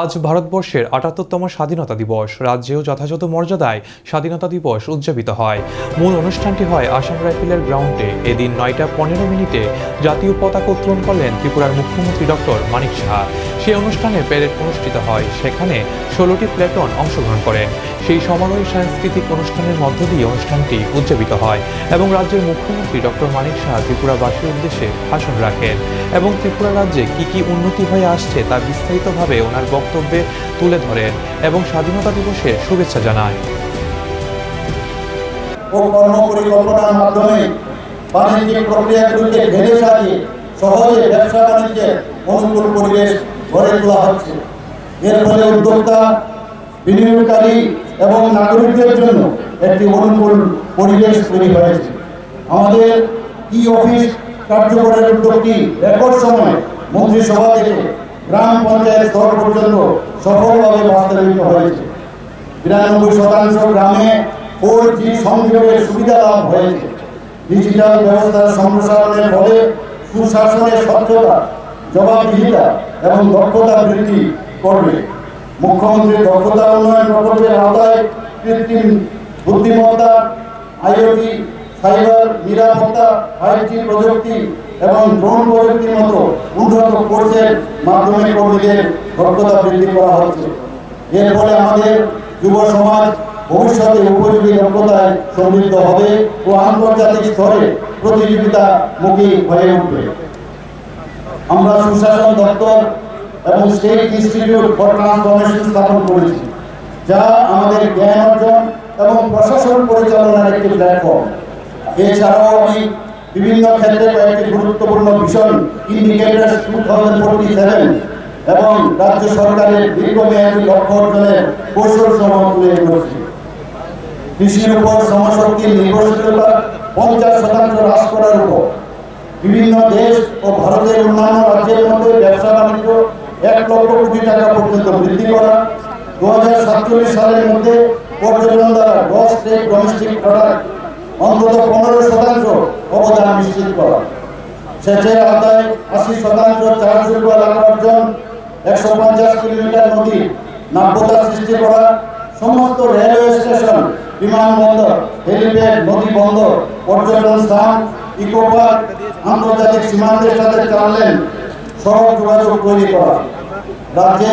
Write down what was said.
আজ ভারতবর্ষের আটাত্তরতম স্বাধীনতা দিবস। রাজ্যেও যথাযথ মর্যাদায় স্বাধীনতা দিবস উদযাপিত হয়। মূল অনুষ্ঠানটি হয় আসাম রাইফেলের গ্রাউন্ডে। এদিন নয়টা পনেরো মিনিটে জাতীয় পতাকা উত্তোলন করলেন ত্রিপুরার মুখ্যমন্ত্রী ডক্টর মানিক সাহা সেই অনুষ্ঠানে প্যারেড অনুষ্ঠিত হয়। সেখানে ষোলোটি প্লেটন অংশগ্রহণ করেন। সেই সমারোহে সাংস্কৃতিক অনুষ্ঠানের মধ্য দিয়ে অনুষ্ঠানটি উদযাপিত হয় এবং রাজ্যের মুখ্যমন্ত্রী ডক্টর মানিক সাহা ত্রিপুরাবাসীর উদ্দেশ্যে ভাষণ রাখেন এবং ত্রিপুরা রাজ্যে কি কি উন্নতি হয়ে আসছে তা বিস্তারিতভাবে ওনার বক্তব্যে তুলে ধরেন এবং স্বাধীনতা দিবসে শুভেচ্ছা জানায় ও মাধ্যমে বাণিজ্যিক প্রক্রিয়াগুলিকে ভেবে সাজিয়ে সহজে ব্যবসা বাণিজ্যের অনুকূল পরিবেশ গড়ে তোলা হচ্ছে। এর ফলে উদ্যোক্তা, বিনিয়োগকারী এবং নাগরিকদের জন্য একটি অনুকূল পরিবেশ তৈরি হয়েছে। আমাদের ই অফিস কার্যকরের উদ্যোগটি রেকর্ড সময় মন্ত্রিসভা থেকে গ্রাম পঞ্চায়েত স্তর পর্যন্ত সফলভাবে বাস্তবায়িত হয়েছে। বিরানব্বই শতাংশ গ্রামে ফোর জি সংযোগের সুবিধা লাভ হয়েছে। ডিজিটাল ব্যবস্থার সম্প্রসারণের ফলে সুশাসনের স্বচ্ছতা, জবাবদিহিতা এবং দক্ষতা বৃদ্ধি করবে। মুখ্যমন্ত্রীর দক্ষতা উন্নয়ন প্রকল্পের আওতায় কৃত্রিম বুদ্ধিমত্তা, আইওটি সাইবার, নিরাপত্তা জি প্রযুক্তি এবং ড্রোন প্রযুক্তির মতো উন্নত কোর্সের মাধ্যমে কর্মীদের দক্ষতা বৃদ্ধি করা হচ্ছে। এর ফলে আমাদের যুব সমাজ ভবিষ্যতে উপযোগী দক্ষতায় সমৃদ্ধ হবে ও আন্তর্জাতিক স্তরে প্রতিযোগিতামুখী হয়ে উঠবে। আমরা সুশাসন দপ্তর এবং স্টেট ইনস্টিটিউট ফর ট্রান্সফরমেশন স্থাপন করেছি, যা আমাদের জ্ঞান অর্জন এবং প্রশাসন পরিচালনার একটি প্ল্যাটফর্ম। এছাড়াও আমি বিভিন্ন ক্ষেত্রে কয়েকটি গুরুত্বপূর্ণ ভীষণ indicator two thousand forty seven এবং রাজ্য সরকারের দীর্ঘমেয়াদী লক্ষ্য অর্জনের কৌশল সমূহ তুলে কৃষির উপর শ্রমশক্তির নির্ভরশীলতা পঞ্চাশ শতাংশ হ্রাস করার উপর। বিভিন্ন দেশ ও ভারতের অন্যান্য রাজ্যের মধ্যে ব্যবসা বাণিজ্য এক লক্ষ কোটি টাকা পর্যন্ত বৃদ্ধি করা দু হাজার সাতচল্লিশ সালের মধ্যে পর্যটন দ্বারা স্টেট ডোমেস্টিক প্রোডাক্ট অন্তত পনেরো শতাংশ অবদান নিশ্চিত করা। সেচের আওতায় আশি শতাংশ চার শিল্প এলাকা অর্জন, একশো পঞ্চাশ কিলোমিটার নদী, নাব্যতা সৃষ্টি করা, সমস্ত রেলওয়ে স্টেশন, বিমানবন্দর, হেলিপ্যাড, নদী বন্দর, পর্যটন স্থান, ইকো পার্ক, আন্তর্জাতিক সীমান্তের সাথে চার লেন সড়ক যোগাযোগ তৈরি করা। রাজ্যে